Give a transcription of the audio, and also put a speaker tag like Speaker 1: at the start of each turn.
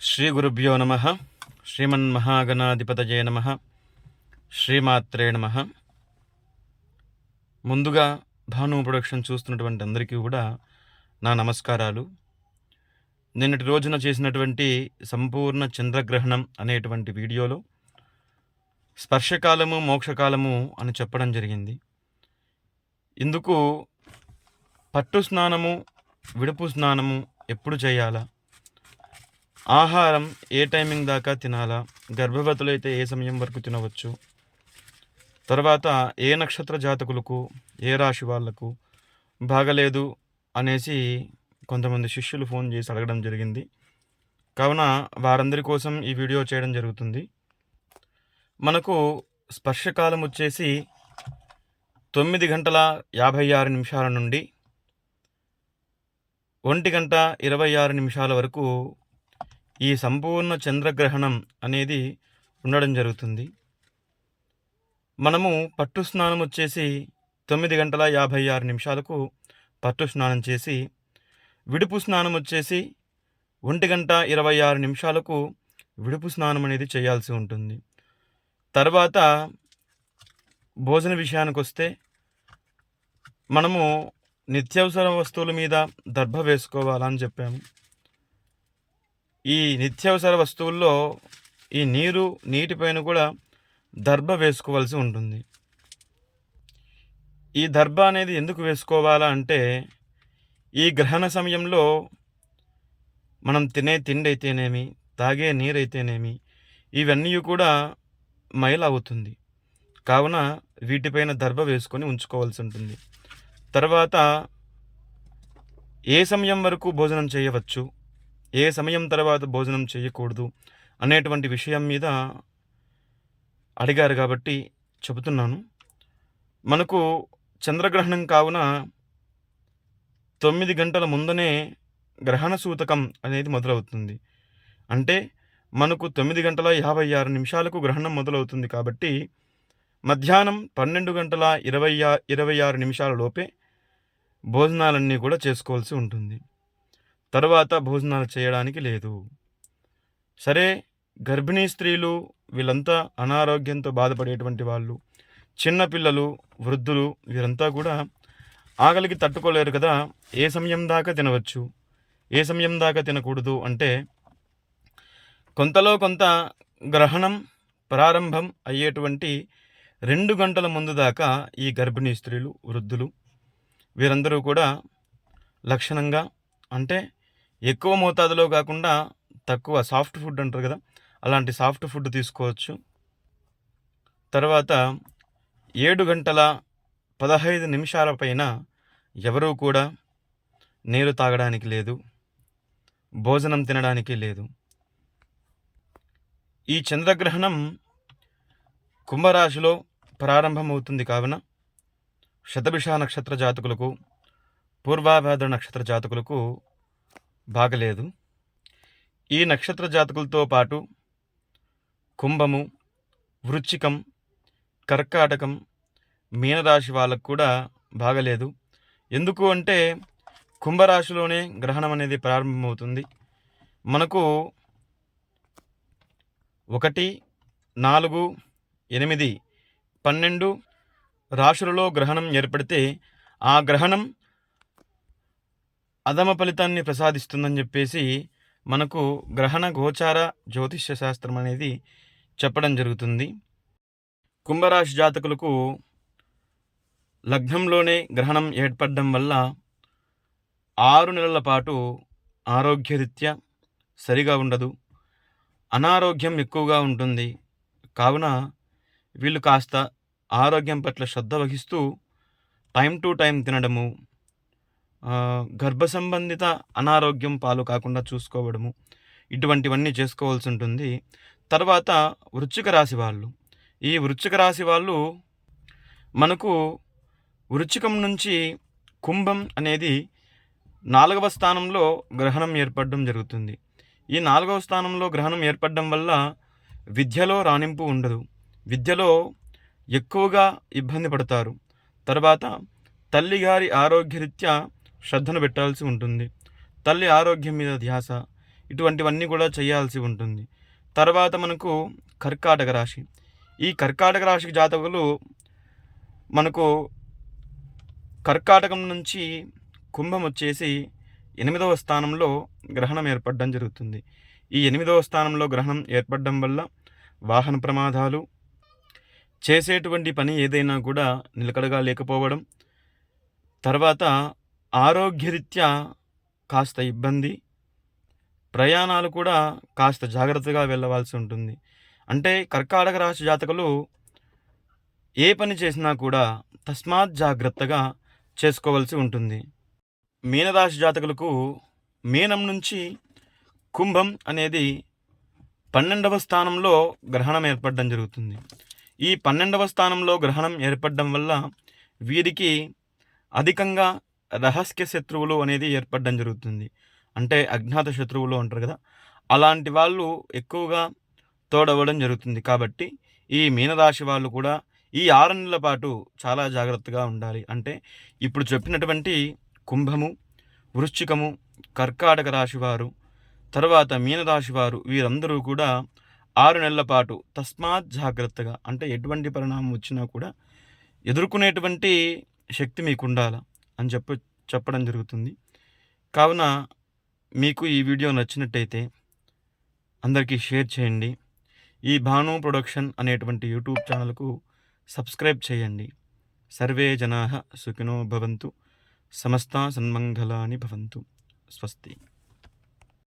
Speaker 1: శ్రీ గురుభ్యో నమ. శ్రీమన్మహాగణాధిపతజయ నమ. శ్రీమాత్రే నమ. ముందుగా భాను ప్రొడక్షన్ చూస్తున్నటువంటి అందరికీ కూడా నా నమస్కారాలు. నిన్నటి రోజున చేసినటువంటి సంపూర్ణ చంద్రగ్రహణం అనేటువంటి వీడియోలో స్పర్శకాలము మోక్షకాలము అని చెప్పడం జరిగింది. ఇందుకు పట్టు స్నానము విడుపు స్నానము ఎప్పుడు చేయాలా? ఆహారం ఏ టైమింగ్ దాకా తినాలా? గర్భవతులు అయితే ఏ సమయం వరకు తినవచ్చు? తర్వాత ఏ నక్షత్ర జాతకులకు ఏ రాశి వాళ్ళకు బాగలేదు అనేసి కొంతమంది శిష్యులు ఫోన్ చేసి అడగడం జరిగింది. కావున వారందరి కోసం ఈ వీడియో చేయడం జరుగుతుంది. మనకు స్పర్శకాలం వచ్చేసి తొమ్మిది గంటల యాభై ఆరు నిమిషాల నుండి ఒంటి గంట ఇరవై ఆరు నిమిషాల వరకు ఈ సంపూర్ణ చంద్రగ్రహణం అనేది ఉండడం జరుగుతుంది. మనము పట్టు స్నానం వచ్చేసి తొమ్మిది గంటల యాభై ఆరు నిమిషాలకు పట్టు స్నానం చేసి విడుపు స్నానం వచ్చేసి ఒంటి గంట ఇరవై ఆరు నిమిషాలకు విడుపు స్నానం అనేది చేయాల్సి ఉంటుంది. తర్వాత భోజన విషయానికి వస్తే మనము నిత్యావసర వస్తువుల మీద దర్భ వేసుకోవాలని చెప్పాము. ఈ నిత్యావసర వస్తువుల్లో ఈ నీరు నీటిపైన కూడా దర్భ వేసుకోవాల్సి ఉంటుంది. ఈ దర్భ అనేది ఎందుకు వేసుకోవాలా అంటే ఈ గ్రహణ సమయంలో మనం తినే తిండి అయితేనేమి తాగే నీరైతేనేమి ఇవన్నీ కూడా మైల్ అవుతుంది. కావున వీటిపైన దర్భ వేసుకొని ఉంచుకోవాల్సి ఉంటుంది. తర్వాత ఏ సమయం వరకు భోజనం చేయవచ్చు? ఏ సమయం తర్వాత భోజనం చేయకూడదు అనేటువంటి విషయం మీద అడిగారు కాబట్టి చెబుతున్నాను. మనకు చంద్రగ్రహణం కావున తొమ్మిది గంటల ముందనే గ్రహణ సూతకం అనేది మొదలవుతుంది. అంటే మనకు తొమ్మిది గంటల యాభై ఆరు నిమిషాలకు గ్రహణం మొదలవుతుంది కాబట్టి మధ్యాహ్నం పన్నెండు గంటల ఇరవై ఇరవై ఆరు నిమిషాల లోపే భోజనాలన్నీ కూడా చేసుకోవాల్సి ఉంటుంది. తరువాత భోజనాలు చేయడానికి లేదు. సరే గర్భిణీ స్త్రీలు వీళ్ళంతా అనారోగ్యంతో బాధపడేటువంటి వాళ్ళు చిన్నపిల్లలు వృద్ధులు వీరంతా కూడా ఆకలికి తట్టుకోలేరు కదా ఏ సమయం దాకా తినవచ్చు? ఏ సమయం దాకా తినకూడదు అంటే కొంతలో కొంత గ్రహణం ప్రారంభం అయ్యేటువంటి రెండు గంటల ముందు దాకా ఈ గర్భిణీ స్త్రీలు వృద్ధులు వీరందరూ కూడా లక్షణంగా అంటే ఎక్కువ మోతాదులో కాకుండా తక్కువ సాఫ్ట్ ఫుడ్ అంటారు కదా అలాంటి సాఫ్ట్ ఫుడ్ తీసుకోవచ్చు. తర్వాత ఏడు గంటల పదహైదు నిమిషాల పైన ఎవరూ కూడా నీరు తాగడానికి లేదు భోజనం తినడానికి లేదు. ఈ చంద్రగ్రహణం కుంభరాశిలో ప్రారంభమవుతుంది కావున శతభిష నక్షత్ర జాతకులకు పూర్వాభాద్ర నక్షత్ర జాతకులకు బాగలేదు. ఈ నక్షత్ర జాతకులతో పాటు కుంభము వృచ్చికం కర్కాటకం మీనరాశి వాళ్ళకు కూడా బాగలేదు. ఎందుకు అంటే కుంభరాశిలోనే గ్రహణం అనేది ప్రారంభమవుతుంది. మనకు ఒకటి నాలుగు ఎనిమిది పన్నెండు రాశులలో గ్రహణం ఏర్పడితే ఆ గ్రహణం అధమ ఫలితాన్ని ప్రసాదిస్తుందని చెప్పేసి మనకు గ్రహణ గోచార జ్యోతిష్య శాస్త్రం అనేది చెప్పడం జరుగుతుంది. కుంభరాశి జాతకులకు లగ్నంలోనే గ్రహణం ఏర్పడడం వల్ల ఆరు నెలల పాటు ఆరోగ్యరీత్యా సరిగా ఉండదు. అనారోగ్యం ఎక్కువగా ఉంటుంది. కావున వీళ్ళు కాస్త ఆరోగ్యం పట్ల శ్రద్ధ వహిస్తూ టైం టు టైం తినడము గర్భ సంబంధిత అనారోగ్యం పాలు కాకుండా చూసుకోవడము ఇటువంటివన్నీ చేసుకోవాల్సి ఉంటుంది తర్వాత వృశ్చిక రాశి వాళ్ళు. ఈ వృశ్చిక రాశి వాళ్ళు మనకు వృశ్చికం నుంచి కుంభం అనేది నాలుగవ స్థానంలో గ్రహణం ఏర్పడడం జరుగుతుంది. ఈ నాలుగవ స్థానంలో గ్రహణం ఏర్పడడం వల్ల విద్యలో రాణింపు ఉండదు. విద్యలో ఎక్కువగా ఇబ్బంది పడతారు. తర్వాత తల్లిగారి ఆరోగ్యరీత్యా శ్రద్ధను పెట్టాల్సి ఉంటుంది. తల్లి ఆరోగ్యం మీద ధ్యాస ఇటువంటివన్నీ కూడా చేయాల్సి ఉంటుంది. తర్వాత మనకు కర్కాటక రాశి. ఈ కర్కాటక రాశికి జాతకులు మనకు కర్కాటకం నుంచి కుంభం వచ్చేసి ఎనిమిదవ స్థానంలో గ్రహణం ఏర్పడడం జరుగుతుంది. ఈ ఎనిమిదవ స్థానంలో గ్రహణం ఏర్పడడం వల్ల వాహన ప్రమాదాలు చేసేటువంటి పని ఏదైనా కూడా నిలకడగా లేకపోవడం తర్వాత ఆరోగ్యరీత్యా కాస్త ఇబ్బంది. ప్రయాణాలు కూడా కాస్త జాగ్రత్తగా వెళ్ళవలసి ఉంటుంది. అంటే కర్కాటక రాశి జాతకులు ఏ పని చేసినా కూడా తస్మాత్ జాగ్రత్తగా చేసుకోవాల్సి ఉంటుంది. మీనరాశి జాతకులకు మీనం నుంచి కుంభం అనేది పన్నెండవ స్థానంలో గ్రహణం ఏర్పడడం జరుగుతుంది. ఈ పన్నెండవ స్థానంలో గ్రహణం ఏర్పడడం వల్ల వీరికి అధికంగా రహస్య శత్రువులు అనేది ఏర్పడడం జరుగుతుంది. అంటే అజ్ఞాత శత్రువులు అంటారు కదా అలాంటి వాళ్ళు ఎక్కువగా తోడవడం జరుగుతుంది. కాబట్టి ఈ మీనరాశి వాళ్ళు కూడా ఈ ఆరు నెలల పాటు చాలా జాగ్రత్తగా ఉండాలి. అంటే ఇప్పుడు చెప్పినటువంటి కుంభము వృశ్చికము కర్కాటక రాశి వారు తర్వాత మీనరాశి వారు వీరందరూ కూడా ఆరు నెలల పాటు తస్మాత్ జాగ్రత్తగా అంటే ఎటువంటి పరిణామం వచ్చినా కూడా ఎదుర్కొనేటువంటి శక్తి మీకు ఉండాలి. అని చెప్ప చెప్పడం జరుగుతుంది. కావున మీకు ఈ వీడియో నచ్చినట్టయితే అందరికీ షేర్ చేయండి. ఈ భాను ప్రొడక్షన్ అనేటువంటి యూట్యూబ్ ఛానల్కు సబ్స్క్రైబ్ చేయండి. సర్వే జనా సుఖినో భవంతు. సమస్త సన్మంగళాని భవంతు. స్వస్తి.